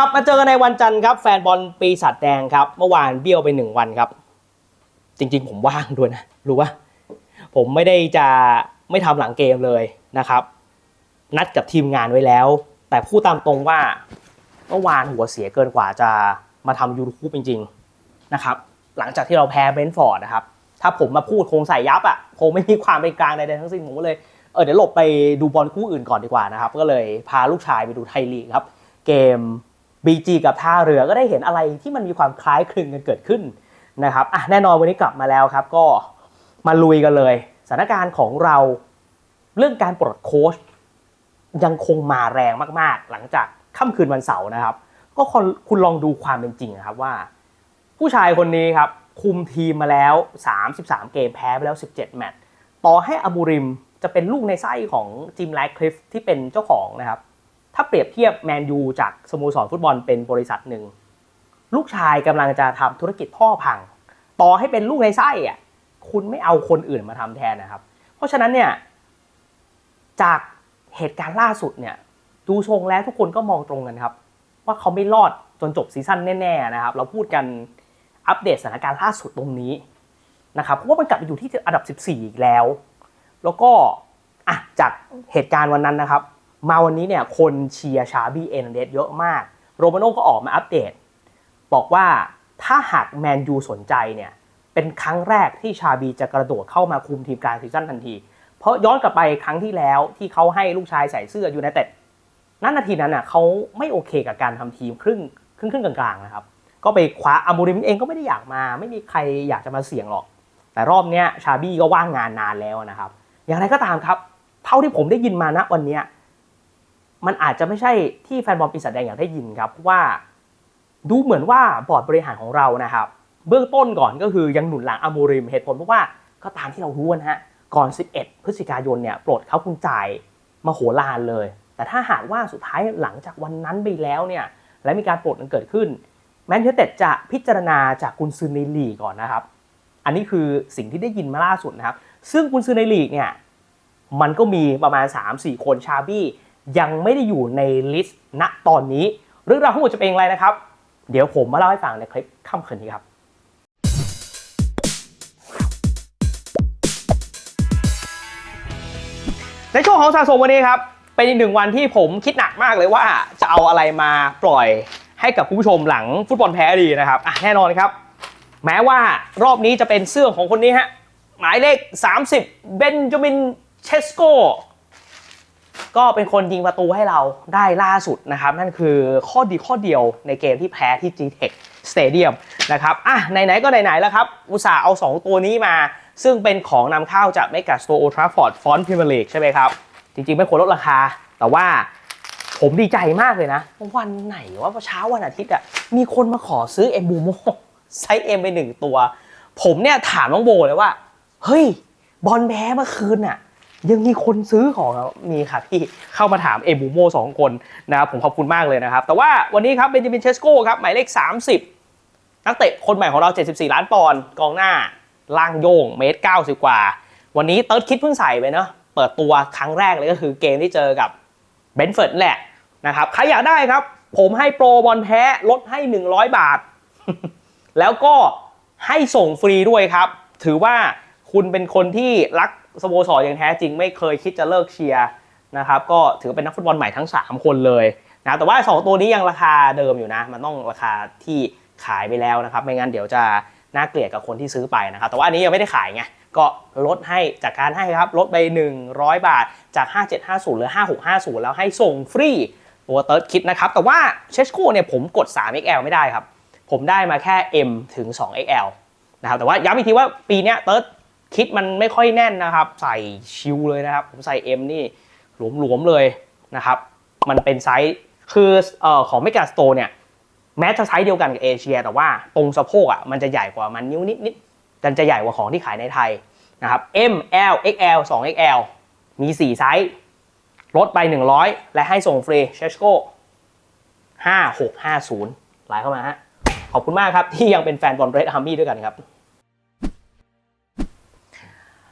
กลับมาเจอกันในวันจันทร์ครับ แฟนบอลปีศาจแดงครับ เมื่อวานเบี้ยวไปหนึ่งวันครับ จริงๆ ผมว่างด้วยนะ รู้ปะผมไม่ได้จะไม่ทำหลังเกมเลยนะครับ นัดกับทีมงานไว้แล้ว แต่พูดตามตรงว่าเมื่อวานหัวเสียเกินกว่าจะมาทำยูทูบจริงๆนะครับ หลังจากที่เราแพ้เบรนท์ฟอร์ดนะครับ ถ้าผมมาพูดคงใส่ยับอะคงไม่มีความเป็นกลางใดๆทั้งสิ้นผมก็เลยเออเดี๋ยวหลบไปดูบอลคู่อื่นก่อนดีกว่านะครับ ก็เลยพาลูกชายไปดูไทยลีกครับ เกม BG กับท่าเรือก็ได้เห็นอะไรที่มันมีความคล้ายคลึงกันเกิดขึ้นนะครับอะแน่นอนวันนี้กลับมาแล้วครับ ก็มาลุยกันเลยสถานการณ์ของเราเรื่องการปลดโค้ชยังคงมาแรงมากๆ หลังจากค่ำคืนวันเสาร์นะครับ ก็คุณลองดูความเป็นจริงนะครับว่า ผู้ชายคนนี้ครับ คุมทีมมาแล้ว 33 เกมแพ้ไปแล้ว 17 แมตช์ต่อให้อบูริมจะเป็นลูกในไส้ของจิมไลคลิฟที่เป็นเจ้าของนะครับ ถ้าเปรียบเทียบแมนยูจากสโมสรฟุตบอลเป็นบริษัทหนึ่ง ลูกชายกำลังจะทำธุรกิจท่อพัง ต่อให้เป็นลูกในไส้อะคุณไม่เอาคนอื่นมาทำแทนนะครับ เพราะฉะนั้นเนี่ยจากเหตุการณ์ล่าสุดเนี่ยดูทรงแล้วทุกคนก็มองตรงกันครับ ว่าเขาไม่รอดจนจบซีซั่นแน่ๆนะครับ เราพูดกันอัปเดตสถานการณ์ล่าสุดตรงนี้นะครับเพราะว่ามันกลับไปอยู่ที่อันดับ 14 อีกแล้ว แล้วก็อะจากเหตุการณ์วันนั้นนะครับ มาวันนี้เนี่ยคนเชียร์ชาบี้เอ็นเดสเยอะมาก โรมาโน่ก็ออกมาอัปเดต บอกว่าถ้าหากแมนยูสนใจเนี่ยเป็นครั้งแรกที่ชาบีจะกระโดดเข้ามาคุมทีมกลางซีซั่นทันที เพราะย้อนกลับไปครั้งที่แล้วที่เขาให้ลูกชายใส่เสื้อยูไนเต็ดนั่นนาทีนั้นน่ะเขาไม่โอเคกับการทำทีมครึ่งครึ่งครึ่งกลางๆนะครับก็ไปคว้าอามูริมเองก็ไม่ได้อยากมา ไม่มีใครอยากจะมาเสี่ยงหรอก แต่รอบเนี้ยชาบี้ก็ว่างงานนานแล้วนะครับ อย่างไรก็ตามครับ เท่าที่ผมได้ยินมาณวันเนี้ย มันอาจจะไม่ใช่ที่แฟนบอลปีศาจแดงอยากได้ยินครับเพราะว่าดูเหมือนว่าบอร์ดบริหารของเรานะครับ เบื้องต้นก่อนก็คือยังหนุนหลังอามูริมเหตุผลเพราะว่าก็ตามที่เรารู้นะฮะก่อน 11 พฤศจิกายนเนี่ยปลดเขาคุณจ่ายมาโหฬารเลย แต่ถ้าหากว่าสุดท้ายหลังจากวันนั้นไปแล้วเนี่ยและมีการปลดกันเกิดขึ้นแมนเชสเตอร์จะพิจารณาจากกุนซือในลีกก่อนนะครับ อันนี้คือสิ่งที่ได้ยินมาล่าสุดนะครับ ซึ่งกุนซือในลีกเนี่ยมันก็มีประมาณ 3-4 คนชาบี้ ยังไม่ได้อยู่ในลิสต์ณตอนนี้เรื่องราวทั้งหมดจะเป็นอย่างไรนะครับ เดี๋ยวผมมาเล่าให้ฟังในคลิปค่ำคืนนี้ครับในช่วงของสะสมวันนี้ครับ เป็นอีกหนึ่งวันที่ผมคิดหนักมากเลยว่าจะเอาอะไรมาปล่อยให้กับคุณผู้ชมหลังฟุตบอลแพ้ดีนะครับแน่นอนครับ แม้ว่ารอบนี้จะเป็นเสื้อของคนนี้ฮะหมายเลข 30 เบนจามินเชสโก ก็เป็นคนยิงประตูให้เราได้ล่าสุดนะครับ นั่นคือข้อดีข้อเดียวในเกมที่แพ้ที่ G-Tech Stadium นะครับอะไหนๆก็ไหนๆแล้วครับ อุตส่าห์เอา 2 ตัวนี้มา ซึ่งเป็นของนำเข้าจาก Mega Store Old Trafford Font Premier League ใช่ไหมครับ จริงๆ ไม่ควรลดราคา แต่ว่าผมดีใจมากเลยนะ วันไหนว่าเช้าวันอาทิตย์อะมีคนมาขอซื้อเอ็มบูโมไซส์เอ็มไปหนึ่งตัว ผมเนี่ยถามน้องโบเลยว่า เฮ้ย บอลแพ้เมื่อคืนน่ะ ยังมีคนซื้อของมีค่ะพี่เข้ามาถามเอบูโมสองคนนะครับผมขอบคุณมากเลยนะครับ แต่ว่าวันนี้ครับเบนจามินเชสโก้ครับหมายเลข 30 นักเตะคนใหม่ของเรา 74 ล้านปอนด์กองหน้าล่างโยงเมตร 90 กว่า วันนี้เติร์ดคิดเพิ่งใส่ไปเนาะเปิดตัวครั้งแรกเลยก็คือเกมที่เจอกับเบนเฟิร์ดแหละนะครับใครอยากได้ครับ ผมให้โปรบอลแพ้ลดให้ 100 บาท แล้วก็ให้ส่งฟรีด้วยครับ ถือว่าคุณเป็นคนที่รักสโมสรอย่างแท้จริงไม่เคยคิดจะเลิกเชียร์นะครับก็ถือเป็นนักฟุตบอลใหม่ทั้ง 3 คนเลยนะแต่ว่า 2 ตัวนี้ยังราคาเดิมอยู่นะ มันต้องราคาที่ขายไปแล้วนะครับ ไม่งั้นเดี๋ยวจะน่าเกลียดกับคนที่ซื้อไปนะครับ แต่ว่าอันนี้ยังไม่ได้ขายไงก็ลดให้จากการให้ครับลดไป 100 บาทจาก 5750หลือ 5650 แล้วให้ส่งฟรีตัวเติร์ดคิดนะครับ แต่ว่าเชสโก้เนี่ยผมกด 3XL ไม่ได้ครับ ผมได้มาแค่ M ถึง 2XL นะครับแต่ว่าย้ำอีกทีว่าปีนี้เติร์ด คิดมันไม่ค่อยแน่นนะครับ ใส่ชิวเลยนะครับ ผมใส่ M นี่หลวมๆเลยนะครับ มันเป็นไซส์คืออของ Mega Store เนี่ยแม้จะไซส์เดียวกันกับเอเชีย แต่ว่าตรงสะโพกอะมันจะใหญ่กว่ามันนิ้วนิดนิดๆแต่จะใหญ่กว่าของที่ขายในไทยนะครับ M L XL 2 XL มี 4 ไซส์ลดไป 100 และให้ส่งฟรีเชสโก้5650ไลน์เข้ามาฮะขอบคุณมากครับที่ยังเป็นแฟนบอลเรดอาร์มี่ด้วยกันครับ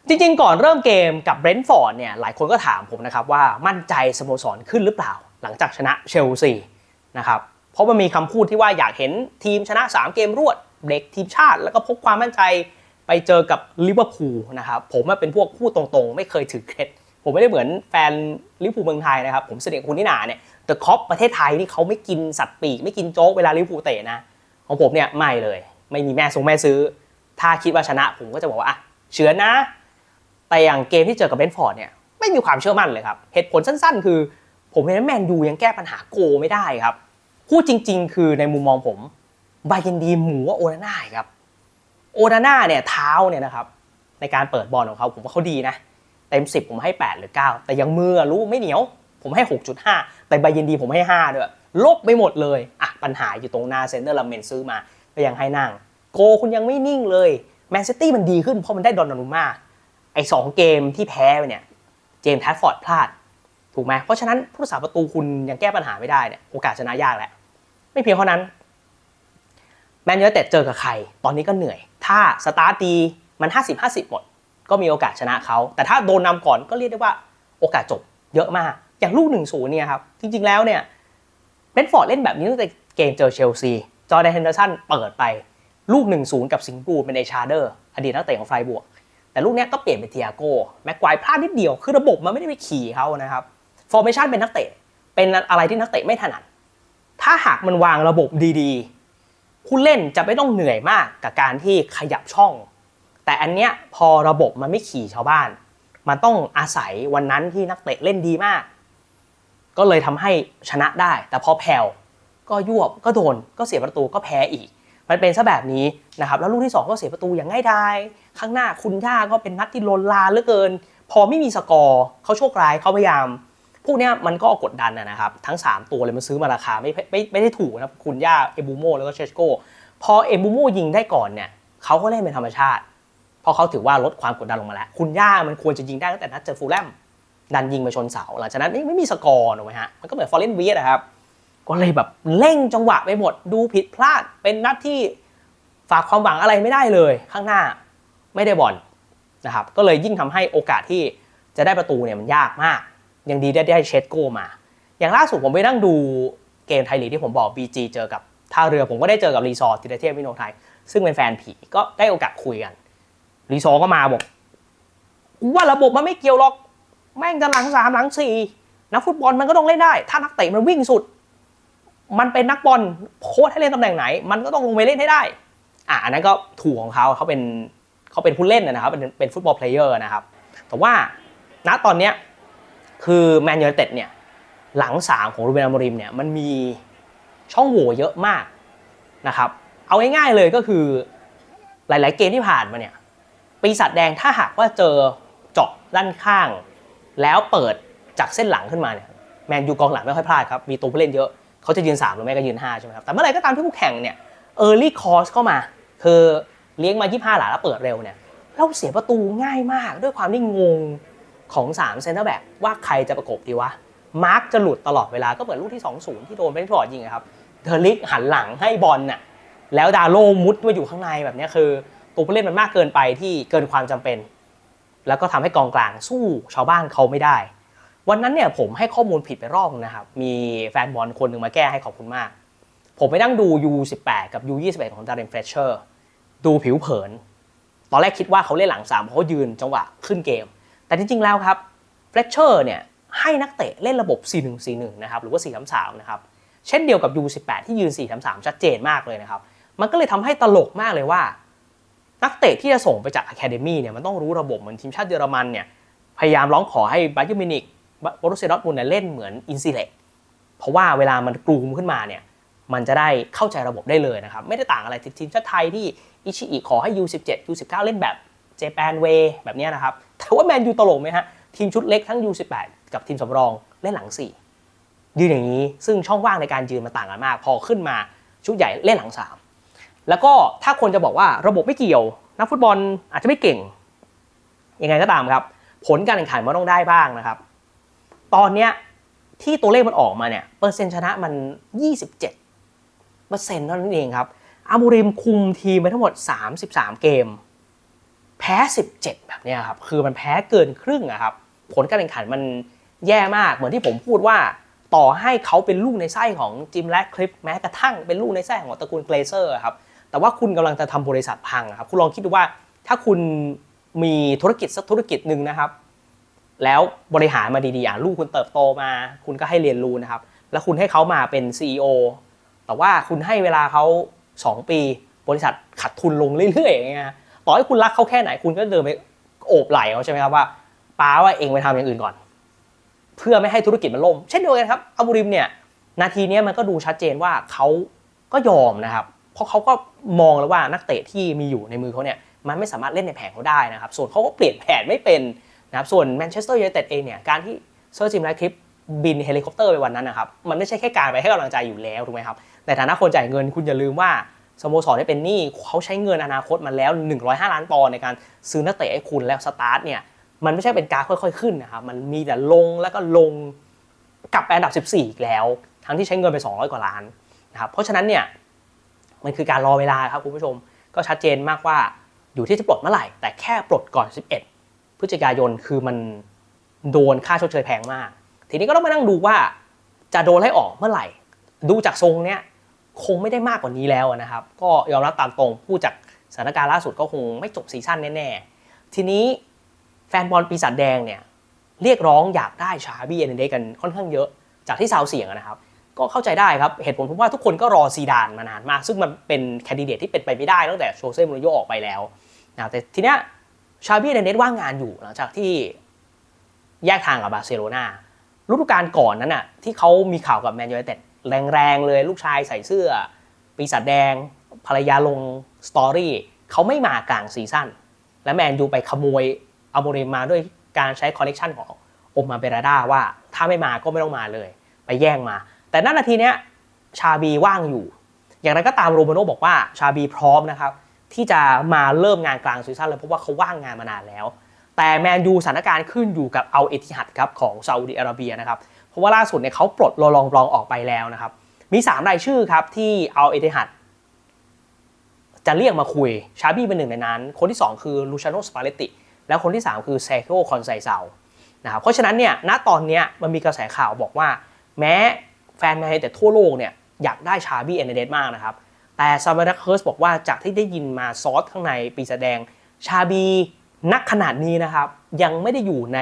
จริงๆ ก่อนเริ่มเกมกับเบรนท์ฟอร์ดเนี่ยหลายคนก็ถามผมนะครับว่ามั่นใจสโมสรขึ้นหรือเปล่า หลังจากชนะเชลซีนะครับเพราะมันมีคำพูดที่ว่าอยากเห็นทีมชนะ 3 เกมรวดเบรกทีมชาติ แล้วก็พกความมั่นใจไปเจอกับลิเวอร์พูลนะครับผมว่เป็นพวกพูดตรงๆ ไม่เคยถือเคล็ดผมไม่ได้เหมือนแฟนลิเวอร์พูลเมืองไทยนะครับผมเสด็จคุณนินาเนี่ยแต่คอปประเทศไทยนี่เขาไม่กินสัตว์ปีกไม่กินโจ๊กเวลาลิเวอร์พูลเตะนะของผมเนี่ยไม่เลย ไม่มีแม่ส่งแม่ซื้อ ถ้าคิดว่าชนะผมก็จะบอกว่าอะเฉือนนะ แต่อย่างเกมที่เจอกับเบนฟอร์ดเนี่ยไม่มีความเชื่อมั่นเลยครับเหตุผลสั้น ๆ คือ ผมเห็นว่าแมนยูยังแก้ปัญหาโกไม่ได้ครับพูดจริง ๆ คือในมุมมองผมบาเยนดีหมูว่าโอนาน่าครับโอนาน่าเนี่ยเท้าเนี่ยนะครับในการเปิดบอลของเขาผมว่าเขาดีนะเต็ม 10 ผมให้ 8 หรือ 9 แต่ยังมือรู้ไม่เหนียว ผมให้ 6.5 แต่บาเยนดีผมให้ 5 ด้วย ลบไปหมดเลยอะปัญหาอยู่ตรงหน้าเซนเตอร์ลาเมนซื้อมาก็ยังให้นั่ง โกคุณยังไม่นิ่งเลยแมนซิตี้มันดีขึ้นเพราะมันได้ดอนนารุม่า ไอ้สองเกมที่แพ้ไปเนี่ย เจมส์แทดฟอร์ดพลาด ถูกไหมเพราะฉะนั้นผู้รักษาประตูคุณยังแก้ปัญหาไม่ได้เนี่ยโอกาสชนะยากแหละ ไม่เพียงเท่านั้น แมนยูไนเต็ดเจอกับใคร ตอนนี้ก็เหนื่อย ถ้าสตาร์ทดีมัน 50-50 หมด ก็มีโอกาสชนะเขา แต่ถ้าโดนนำก่อนก็เรียกได้ว่าโอกาสจบเยอะมาก อย่างลูก1-0เนี่ยครับ จริง ๆ แล้วเนี่ยเบนฟอร์ดเล่นแบบนี้ตั้งแต่เกมเจอเชลซี จอร์แดนเฮนเดอร์สันเปิดไป ลูก1-0กับสิงห์บูเป็นเอชาร์เดอร์ อดีตนักเตะของไฟบวก แต่ลูกนี้ก็เปลี่ยนเป็นเทียโก้แม็กควายพลาดนิดเดียวคือระบบมันไม่ได้ไปขี่เขานะครับฟอร์เมชันเป็นนักเตะเป็นอะไรที่นักเตะไม่ถนัดถ้าหากมันวางระบบดีๆผู้เล่นจะไม่ต้องเหนื่อยมากกับการที่ขยับช่อง แต่อันเนี้ยพอระบบมันไม่ขี่ชาวบ้าน มันต้องอาศัยวันนั้นที่นักเตะเล่นดีมาก ก็เลยทำให้ชนะได้ แต่พอแผ่วก็ยวบก็โดนก็เสียประตูก็แพ้อีก มันเป็นซะแบบนี้นะครับแล้วลูกที่ 2 ก็เสียประตูอย่างง่ายดายข้างหน้าคุณย่าก็เป็นนัดที่ลนลาเหลือเกิน พอไม่มีสกอร์เขาโชคร้ายเขาพยายาม พวกเนี้ยมันก็กดดันนะครับ ทั้ง 3 ตัวเลยมันซื้อมาราคาไม่ไม่ไม่ได้ถูกนะครับคุณย่าเอบูโมแล้วก็เชสโกพอเอบูโมยิงได้ก่อนเนี่ยเขาก็เล่นเป็นธรรมชาติเพราะเขาถือว่าลดความกดดันลงมาแล้ว คุณย่ามันควรจะยิงได้ตั้งแต่นัดเจอฟูลแลมดันยิงไปชนเสาหลังจากนั้นไม่ไม่มีสกอร์ถูกไหมฮะมันก็เหมือนฟอร์เรนเวียนะครับ ก็เลยแบบเร่งจังหวะไปหมด ดูผิดพลาด เป็นนัดที่ฝากความหวังอะไรไม่ได้เลย ข้างหน้าไม่ได้บอลนะครับ ก็เลยยิ่งทำให้โอกาสที่จะได้ประตูเนี่ยมันยากมาก ยังดีได้ได้เชดโกมา อย่างล่าสุดผมไปนั่งดูเกมไทยลีกที่ผมบอก BG เจอกับท่าเรือผมก็ได้เจอกับรีซอร์ติเทพวิโนไทย ซึ่งเป็นแฟนผีก็ได้โอกาสคุยกัน รีซอร์ก็มาบอกว่าระบบมันไม่เกี่ยวหรอก แม่งจะหลังสามหลังสี่นักฟุตบอลมันก็ต้องเล่นได้ ถ้านักเตะมันวิ่งสุด มันเป็นนักบอลโค้ชให้เล่นตำแหน่งไหน มันก็ต้องลงไปเล่นให้ได้ อะอันนั้นก็ถูกของเขาเขาเป็นเขาเป็นผู้เล่นนะครับเป็นเป็นฟุตบอลเพลเยอร์นะครับ แต่ว่าณตอนเนี้ยคือแมนยูไนเต็ดเนี่ยหลังสามของรูเบนอามริมเนี่ยมันมีช่องโหว่เยอะมากนะครับ เอาง่ายๆเลยก็คือหลาย ๆ เกมที่ผ่านมาเนี่ยปีศาจแดงถ้าหากว่าเจอเจาะด้านข้าง แล้วเปิดจากเส้นหลังขึ้นมาเนี่ยแมนยูกองหลังไม่ค่อยพลาดครับ มีตัวผู้เล่นเยอะ เขาจะยืน 3 หรือไม่ก็ยืน 5 ใช่ไหมครับ แต่เมื่อไหร่ก็ตามที่คู่แข่งเนี่ยเออร์ลี่คอร์สเข้ามา คือเลี้ยงมา 25 หลาแล้วเปิดเร็วเนี่ยเราเสียประตูง่ายมากด้วยความที่งงของ3เซนเตอร์แบ็กว่าใครจะประกบดีวะ มาร์กจะหลุดตลอดเวลาก็เหมือนลูกที่ 2-0 ที่โดนเบนฟอร์ดยิงครับเทอร์ลิกหันหลังให้บอลน่ะแล้วดาโลมุดมาอยู่ข้างในแบบเนี้ยคือตัวผู้เล่นมันมากเกินไปที่เกินความจำเป็น แล้วก็ทำให้กองกลางสู้ชาวบ้านเขาไม่ได้ วันนั้นเนี่ยผมให้ข้อมูลผิดไปรอบนึงนะครับ มีแฟนบอลคนหนึ่งมาแก้ให้ขอบคุณมาก ผมไปนั่งดู U18 กับ U21 ของดาร์เรนเฟรเชอร์ดูผิวเผิน ตอนแรกคิดว่าเขาเล่นหลังสามเพราะเขายืนจังหวะขึ้นเกม แต่จริงๆแล้วครับเฟรเชอร์เนี่ยให้นักเตะเล่นระบบ 4-1-4-1 นะครับ หรือว่า 4-3-3 นะครับ เช่นเดียวกับ U18 ที่ยืน 4-3-3 ชัดเจนมากเลยนะครับ มันก็เลยทำให้ตลกมากเลยว่า นักเตะที่จะส่งไปจากอะคาเดมี่เนี่ยมันต้องรู้ระบบเหมือนทีมชาติเยอรมันเนี่ยพยายามร้องขอให้บาเยร์นมินิก บรุเซียดอร์ทมุนเนี่ยเล่นเหมือนอินซิเล็กเพราะว่าเวลามันกลูมขึ้นมาเนี่ยมันจะได้เข้าใจระบบได้เลยนะครับ ไม่ได้ต่างอะไรทีมชาติไทยที่อิชิอิขอให้ U17 U19 เล่นแบบเจแปนเวแบบนี้นะครับ แต่ว่าแมนยูตลกไหมฮะ ทีมชุดเล็กทั้ง U18 กับทีมสำรองเล่นหลัง 4 ยืนอย่างนี้ซึ่งช่องว่างในการยืนมันต่างกันมาก พอขึ้นมาชุดใหญ่เล่นหลัง 3 แล้วก็ถ้าคนจะบอกว่าระบบไม่เกี่ยว นักฟุตบอลอาจจะไม่เก่งยังไงก็ตามครับ ผลการแข่งขันมันต้องได้บ้างนะครับ ตอนเนี้ยที่ตัวเลขมันออกมาเนี่ยเปอร์เซ็นต์ชนะมัน 27เปอร์เซ็นต์เท่านั้นเองครับอามูริมคุมทีมไปทั้งหมด 33 เกม แพ้ 17 แบบเนี้ยครับคือมันแพ้เกินครึ่งอะครับผลการแข่งขันมันแย่มากเหมือนที่ผมพูดว่าต่อให้เขาเป็นลูกในไส้ของจิมแลคลิปแม้กระทั่งเป็นลูกในไส้ของตระกูลเกรเซอร์ครับแต่ว่าคุณกำลังจะทำบริษัทพังครับคุณลองคิดดูว่าถ้าคุณมีธุรกิจสักธุรกิจหนึ่งนะครับ แล้วบริหารมาดีๆอะลูกคุณเติบโตมา คุณก็ให้เรียนรู้นะครับ แล้วคุณให้เขามาเป็น CEO แต่ว่าคุณให้เวลาเขา 2 ปี บริษัทขาดทุนลงเรื่อยๆอย่างเงี้ยต่อให้คุณรักเขาแค่ไหนคุณก็เดินไปโอบไหล่เขาใช่ไหมครับว่าป้าว่าเองไปทำอย่างอื่นก่อน เพื่อไม่ให้ธุรกิจมันล่ม เช่นเดียวกันครับอาบูริมเนี่ยนาทีนี้มันก็ดูชัดเจนว่าเขาก็ยอมนะครับ เพราะเขาก็มองแล้วว่านักเตะที่มีอยู่ในมือเขาเนี่ยมันไม่สามารถเล่นในแผงเขาได้นะครับ ส่วนเขาก็เปลี่ยนแผนไม่เป็น นะครับส่วนแมนเชสเตอร์ยูไนเต็ดเองเนี่ยการที่เซอร์จิมไลท์คลิปบินเฮลิคอปเตอร์ไปวันนั้นนะครับมันไม่ใช่แค่การไปให้กำลังใจอยู่แล้วถูกไหมครับในฐานะคนจ่ายเงินคุณอย่าลืมว่าสโมสรได้เป็นหนี้เขาใช้เงินอนาคตมาแล้ว 105 ล้านปอนด์ในการซื้อนักเตะให้คุณแล้วสตาร์ทเนี่ยมันไม่ใช่เป็นการค่อยๆขึ้นนะครับมันมีแต่ลงแล้วก็ลงกลับไปอันดับ 14 อีกแล้ว ทั้งที่ใช้เงินไป 200 กว่าล้านนะครับเพราะฉะนั้นเนี่ยมันคือการรอเวลาครับคุณผู้ชม ก็ชัดเจนมากว่าอยู่ที่จะปลดเมื่อไหร่ แต่แค่ปลดก่อน 11 พฤศจิกายนคือมันโดนค่าชดเชยแพงมาก ทีนี้ก็ต้องมานั่งดูว่าจะโดนไล่ออกเมื่อไหร่ ดูจากทรงเนี้ยคงไม่ได้มากกว่านี้แล้วนะครับ ก็ยอมรับตามตรงพูดจากสถานการณ์ล่าสุดก็คงไม่จบซีซั่นแน่ๆ ทีนี้แฟนบอลปีศาจแดงเนี่ยเรียกร้องอยากได้ชาบี้เอเนเดกันค่อนข้างเยอะ จากที่ซาวเสียงนะครับ ก็เข้าใจได้ครับ เหตุผลเพราะว่าทุกคนก็รอซีดานมานานมาก ซึ่งมันเป็นแคนดิเดตที่เป็นไปไม่ได้ตั้งแต่โชเซ่มูรินโญ่ออกไปแล้วนะแต่ทีเนี้ย ชาบี้เอเนเดว่างงานอยู่หลังจากที่แยกทางกับบาร์เซโลนาฤดูกาลก่อนนั้นน่ะที่เขามีข่าวกับแมนยูไนเต็ดแรงๆเลยลูกชายใส่เสื้อ ปีศาจแดง ภรรยาลงสตอรี่เขาไม่มากลางซีซั่นและแมนยูไปขโมยอโมเรมมาด้วยการใช้คอนเนคชันของโอมาเบราดาว่าถ้าไม่มาก็ไม่ต้องมาเลย ไปแย่งมา แต่นั่นนาทีเนี้ยชาบีว่างอยู่ อย่างไรก็ตามโรมาโนบอกว่าชาบีพร้อมนะครับ ที่จะมาเริ่มงานกลางซีซั่นเลยเพราะว่าเขาว่างงานมานานแล้ว แต่แมนยูสถานการณ์ขึ้นอยู่กับเอาเอติฮัดครับของซาอุดิอาระเบียนะครับเพราะว่าล่าสุดเนี่ยเขาปลดโรลองบลองออกไปแล้วนะครับมี3รายชื่อครับที่เอาเอติฮัดจะเรียกมาคุยชาบี้เป็นหนึ่งในนั้น คนที่ 2 คือลูชาโนสปาเลติแล้วคนที่ 3 คือเซโ o คอนไซเซานะครับเพราะฉะนั้นเนี่ยณตอนเนี้ยมันมีกระแสข่าวบอกว่า แม้แฟนแมนยูแต่ทั่วโลกเนี่ยอยากได้ชาบี้เอเนเดสมากนะครับ แต่ซาบารักเคิร์สบอกว่าจากที่ได้ยินมาซอสข้างในปีแสดงชาบีนักขนาดนี้นะครับ ยังไม่ได้อยู่ใน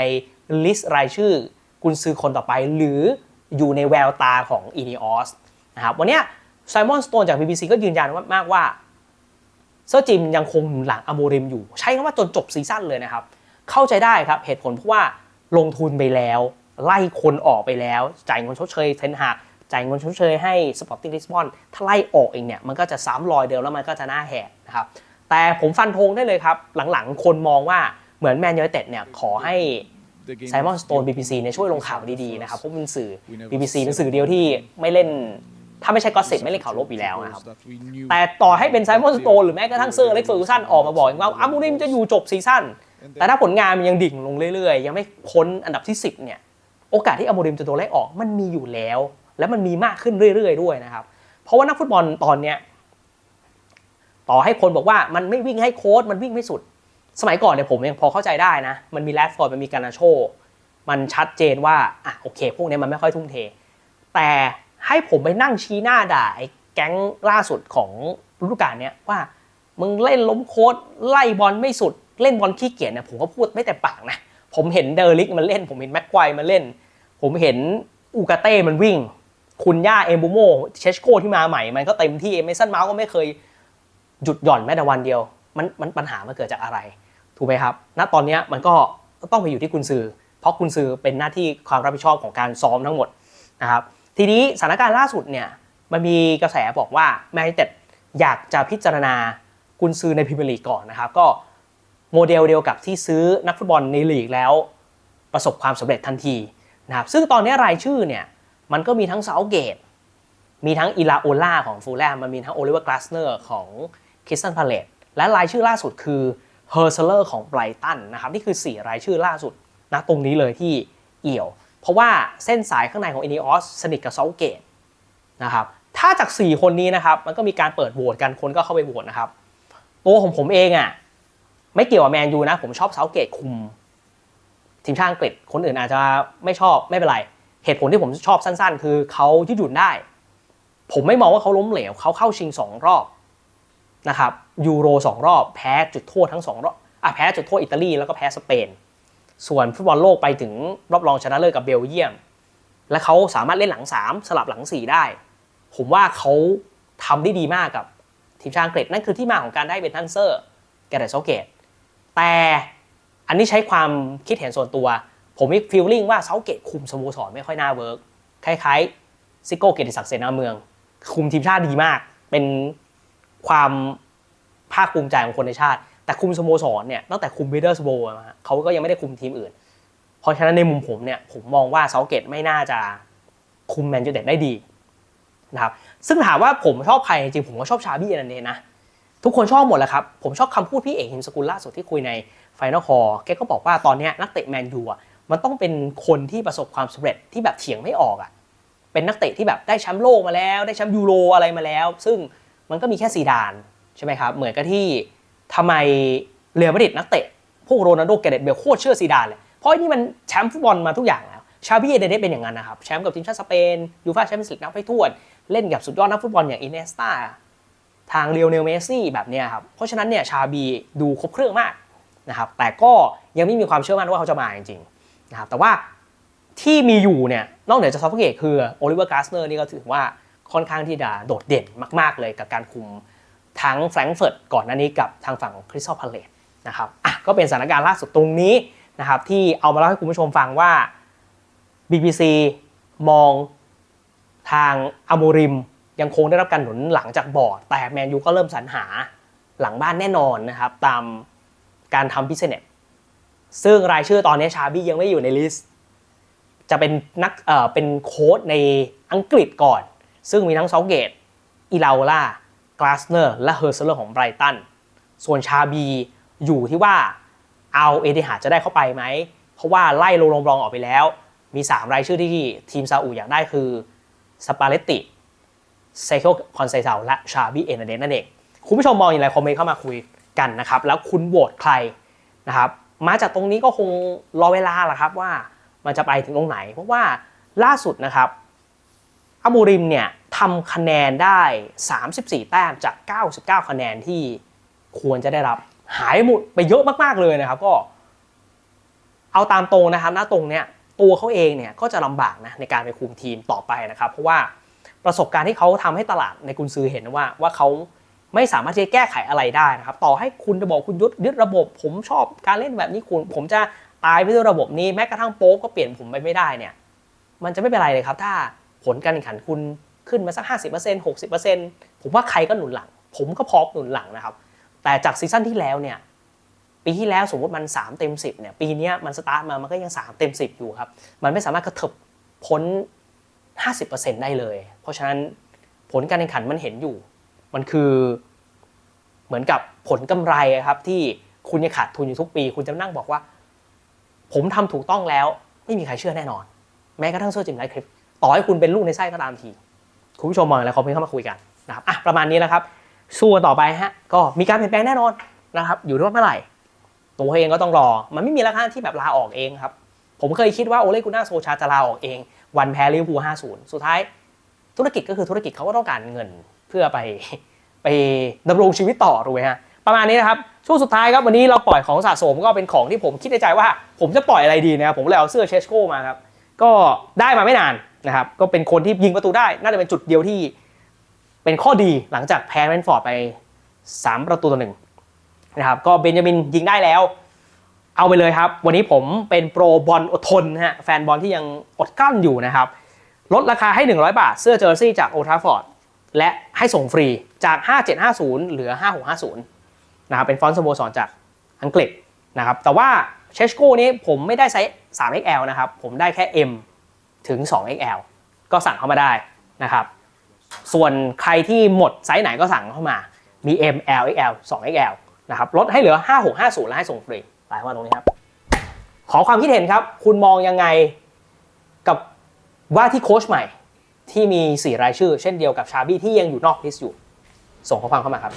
ลิสต์รายชื่อกุนซือคนต่อไป หรืออยู่ในแววตาของอีนีออสนะครับวันนี้ไซมอนสโตนจาก BBC ก็ยืนยันว่ามากว่าเซอร์จิมยังคงหนุนหลังอโมริมอยู่ ใช้คำว่าจนจบซีซั่นเลยนะครับ เข้าใจได้ครับเหตุผลเพราะว่าลงทุนไปแล้ว ไล่คนออกไปแล้ว จ่ายเงินชดเชยเทนหาก จ่ายเงินชดเชยให้สปอร์ติ้งลิสบอนถ้าไล่ออกเองเนี่ยมันก็จะซ้ำรอยเดิมแล้วมันก็จะหน้าแหกนะครับแต่ผมฟันธงได้เลยครับ หลังๆ คนมองว่าเหมือนแมนยูไนเต็ดเนี่ยขอให้ไซมอนสโตน BBC เนี่ยช่วยลงข่าวดีๆนะครับเพราะเป็นสื่อ BBC เป็นสื่อเดียวที่ไม่เล่น ถ้าไม่ใช่ก็สิบไม่เล่นข่าวลบอยู่แล้วนะครับ แต่ต่อให้เป็นไซมอนสโตนหรือแม้กระทั่งเซอร์เล็กเฟอร์กูสันออกมาบอกว่าอามูริมจะอยู่จบซีซั่นแต่ถ้าผลงานมันยังดิ่งลงเรื่อยๆ ยังไม่พ้นอันดับที่ 10เนี่ยโอกาสที่อามูริมจะโดนไล่ออกมันมีอยู่แล้ว และมันมีมากขึ้นเรื่อยๆด้วยนะครับ เพราะว่านักฟุตบอลตอนเนี้ยต่อให้คนบอกว่ามันไม่วิ่งให้โค้ดมันวิ่งไม่สุด สมัยก่อนเนี่ยผมยังพอเข้าใจได้นะ มันมีแรดฟอร์ดมันมีการนาโช มันชัดเจนว่าอะโอเค พวกนี้มันไม่ค่อยทุ่มเท แต่ให้ผมไปนั่งชี้หน้าด่าไอ้แก๊งล่าสุดของฤดูกาลเนี้ยว่ามึงเล่นล้มโค้ดไล่บอลไม่สุด เล่นบอลขี้เกียจเนี่ยผมก็พูดไม่แต่ปากนะผมเห็นเดอริกมันเล่น ผมเห็นแม็กควายมันเล่น ผมเห็นอูกาเต้มันวิ่ง คุณย่าเอมบูโมเชชโกที่มาใหม่ มันก็เต็มที่เอเมสันเมาส์ก็ไม่เคยหยุดหย่อนแม้แต่วันเดียว มันมันปัญหามันเกิดจากอะไร ถูกไหมครับ ณตอนนี้มันก็ต้องไปอยู่ที่กุนซือ เพราะกุนซือเป็นหน้าที่ความรับผิดชอบของการซ้อมทั้งหมดนะครับทีนี้สถานการณ์ล่าสุดเนี่ยมันมีกระแสบอกว่าแมนยูไนเต็ดอยากจะพิจารณากุนซือในพรีเมียร์ลีกก่อนนะครับก็โมเดลเดียวกับที่ซื้อนักฟุตบอลในลีกแล้ว ประสบความสำเร็จทันทีนะครับซึ่งตอนนี้รายชื่อเนี่ย มันก็มีทั้งเซาเกต มีทั้งอิลาโอล่าของฟูลแลมมันมีทั้งโอลิเวอร์กลาสเนอร์ของคริสตันพาเลตและรายชื่อล่าสุดคือเฮอร์เซเลอร์ของไบรตันนะครับนี่คือ 4 รายชื่อล่าสุดนะตรงนี้เลยที่เอี่ยว เพราะว่าเส้นสายข้างในของอินิออสสนิทกับเซาเกตนะครับถ้าจาก 4 คนนี้นะครับมันก็มีการเปิดโหวตกันคนก็เข้าไปโหวตนะครับตัวของผมเองอะไม่เกี่ยวกับแมนยูนะ ผมชอบเซาเกตคุม ทีมชาติอังกฤษคนอื่นอาจจะไม่ชอบไม่เป็นไร เหตุผลที่ผมชอบสั้น ๆ คือเขายืดหยุ่นได้ ผมไม่มองว่าเขาล้มเหลวเขาเข้าชิงสองรอบนะครับยูโรสองรอบ แพ้จุดโทษทั้งสองรอบอะแพ้จุดโทษอิตาลีแล้วก็แพ้สเปน ส่วนฟุตบอลโลกไปถึงรอบรองชนะเลิศกับเบลเยียม และเขาสามารถเล่นหลัง 3 สลับหลัง 4 ได้ ผมว่าเขาทำได้ดีมากกับทีมชาติอังกฤษนั่นคือที่มาของการได้เป็นทันเซอร์แกเรตโซเกตแต่อันนี้ใช้ความคิดเห็นส่วนตัว ผมมีฟีลลิ่งว่าเซาเกตคุมสโมสรไม่ค่อยน่าเวิร์กคล้ายๆซิโก้เกียรติศักดิ์เสนาเมือง คุมทีมชาติดีมาก เป็นความภาคภูมิใจของคนในชาติ แต่คุมสโมสรเนี่ยตั้งแต่คุมบีเดอร์สโบมาเขาก็ยังไม่ได้คุมทีมอื่น เพราะฉะนั้นในมุมผมเนี่ยผมมองว่าเซาเกตไม่น่าจะคุมแมนยูเต็ดได้ดีนะครับซึ่งถามว่าผมชอบใครจริงผมก็ชอบชาบี้อนันเดนะทุกคนชอบหมดแหละครับ ผมชอบคำพูดพี่เอกหิมสกุลล่าสุดที่คุยในไฟนอลคอร์แกก็บอกว่าตอนเนี้ยนักเตะแมนยูอะ มันต้องเป็นคนที่ประสบความสำเร็จที่แบบเถียงไม่ออกอะ เป็นนักเตะที่แบบได้แชมป์โลกมาแล้ว ได้แชมป์ยูโรอะไรมาแล้ว ซึ่งมันก็มีแค่ซีดานใช่ไหมครับ เหมือนกับที่ทำไมเรอัลมาดริดนักเตะ พวกโรนัลโดแกเรตเบลโคตรเชื่อซีดานเลย เพราะนี่มันแชมป์ฟุตบอลมาทุกอย่างแล้ว ชาบี้เอเดเดเป็นอย่างนั้นนะครับ แชมป์กับทีมชาติสเปน ยูฟ่าแชมเปี้ยนส์ลีกนับไปทั่วเล่นกับสุดยอดนักฟุตบอลอย่างอินเนสตาทางเรียวเนลเมซี่แบบนี้ครับ เพราะฉะนั้นเนี่ยชาบีดูครบเครื่องมากนะครับ แต่ก็ยังไม่มีความเชื่อมั่นว่าเขาจะมาจริงๆ นะครับแต่ว่าที่มีอยู่เนี่ยนอกเหนือจากซอฟต์เกตคือโอลิเวอร์กาสเนอร์นี่ก็ถือว่าค่อนข้างที่จะโดดเด่นมาก ๆ เลยกับการคุมทั้งแฟรงก์เฟิร์ตก่อนหน้านี้กับทางฝั่งคริสตัลพาเลตนะครับอะก็เป็นสถานการณ์ล่าสุดตรงนี้นะครับที่เอามาเล่าให้คุณผู้ชมฟังว่า BBC มองทางอโมริมยังคงได้รับการหนุนหลังจากบอร์ด แต่แมนยูก็เริ่มสรรหาหลังบ้านแน่นอนนะครับ ตามการทำพิเศษ ซึ่งรายชื่อตอนนี้ชาบี้ยังไม่อยู่ในลิสต์จะเป็นนักเอ่อเป็นโค้ชในอังกฤษก่อน ซึ่งมีทั้งเซาเกตอีลาโอล่ากลาสเนอร์และเฮอร์เซเลอร์ของไบรตันส่วนชาบีอยู่ที่ว่าเอาเอเดหาจะได้เข้าไปไหม เพราะว่าไล่โลงรองออกไปแล้ว มี 3 รายชื่อที่ทีมซาอุอยากได้คือสปาเลตติเซโคคอนเซซาและชาบีเอเนเดนนั่นเอง คุณผู้ชมมองอย่างไรคอมเมนต์เข้ามาคุยกันนะครับ แล้วคุณโหวตใครนะครับ มาจากตรงนี้ก็คงรอเวลาแหละครับว่ามันจะไปถึงตรงไหน เพราะว่าล่าสุดนะครับอามูริมเนี่ยทำคะแนนได้ 34 แต้มจาก 99 คะแนนที่ควรจะได้รับ หายหมดไปเยอะมากๆเลยนะครับ ก็ เอาตามตรงนะครับหน้าตรงเนี้ยตัวเขาเองเนี่ยก็จะลำบากนะในการไปคุมทีมต่อไปนะครับ เพราะว่าประสบการณ์ที่เขาทำให้ตลาดในกุนซือเห็นว่าว่าเขา ไม่สามารถที่จะแก้ไขอะไรได้นะครับ ต่อให้คุณจะบอกคุณยึดยึดระบบ ผมชอบการเล่นแบบนี้คุณ ผมจะตายไปด้วยระบบนี้แม้กระทั่งโป๊ปก็เปลี่ยนผมไปไม่ได้เนี่ย มันจะไม่เป็นไรเลยครับ ถ้าผลการแข่งขันคุณขึ้นมาสัก 50% 60%ผมว่าใครก็หนุนหลัง ผมก็พร้อมหนุนหลังนะครับ แต่จากซีซั่นที่แล้วเนี่ยปีที่แล้วสมมติมัน 3 เต็ม 10เนี่ยปีนี้มันสตาร์ทมามันก็ยัง 3 เต็ม 10 อยู่ครับ มันไม่สามารถกระเถิบพ้น 50%ได้เลย เพราะฉะนั้นผลการแข่งขันมันเห็นอยู่ มันคือเหมือนกับผลกำไรครับ ที่คุณยังขาดทุนอยู่ทุกปี คุณจะนั่งบอกว่า ผมทำถูกต้องแล้ว ไม่มีใครเชื่อแน่นอน แม้กระทั่งเซจิมไลท์คลิป ต่อให้คุณเป็นลูกในไส้ก็ตามที คุณผู้ชมมองอะไรคอมเมนต์เข้ามาคุยกันนะครับอะประมาณนี้นะครับสู้กันต่อไปฮะก็มีการเปลี่ยนแปลงแน่นอนนะครับ อยู่ที่ว่าเมื่อไหร่ตัวเองก็ต้องรอ มันไม่มีราคาที่แบบลาออกเองครับ ผมเคยคิดว่าโอเลกุน่าโซชาจะลาออกเอง วันแพ้ลิเวอร์พูล50 สุดท้ายธุรกิจก็คือธุรกิจเขาก็ต้องการเงิน พื่อไปไปดำรงชีวิตต่อถูกไหมฮะประมาณนี้นะครับช่วงสุดท้ายครับวันนี้เราปล่อยของสะสมก็เป็นของที่ผมคิดในใจว่า ผมจะปล่อยอะไรดีนะครับผมเลยเอาเสื้อเชสโก้มาครับก็ได้มาไม่นานนะครับก็เป็นคนที่ยิงประตูได้ น่าจะเป็นจุดเดียวที่เป็นข้อดีหลังจากแพ้แมนฟอร์ดไป 3 ประตูต่อหนึ่งนะครับก็เบนจามินยิงได้แล้ว เอาไปเลยครับ วันนี้ผมเป็นโปรบอลอดทนฮะแฟนบอลที่ยังอดกลั้นอยู่นะครับลดราคาให้ 100 บาท เสื้อเจอร์ซี่จากโอทราฟอร์ด และให้ส่งฟรีจาก 5750 เหลือ 5650 นะครับ เป็นฟอนต์สโมสรจากอังกฤษนะครับ แต่ว่าเชสโก้นี้ผมไม่ได้ไซส์ 3XL นะครับ ผมได้แค่ M ถึง 2XL ก็สั่งเข้ามาได้นะครับ ส่วนใครที่หมดไซส์ไหนก็สั่งเข้ามา มี M L XL 2XL นะครับ ลดให้เหลือ 5650 และให้ส่งฟรีไปมาตรงนี้ครับ ขอความคิดเห็นครับ คุณมองยังไงกับว่าที่โค้ชใหม่ ที่มี 4 รายชื่อ เช่นเดียวกับชาบี้ที่ยังอยู่นอกลิสต์อยู่ ส่งข้อความเข้ามาครับ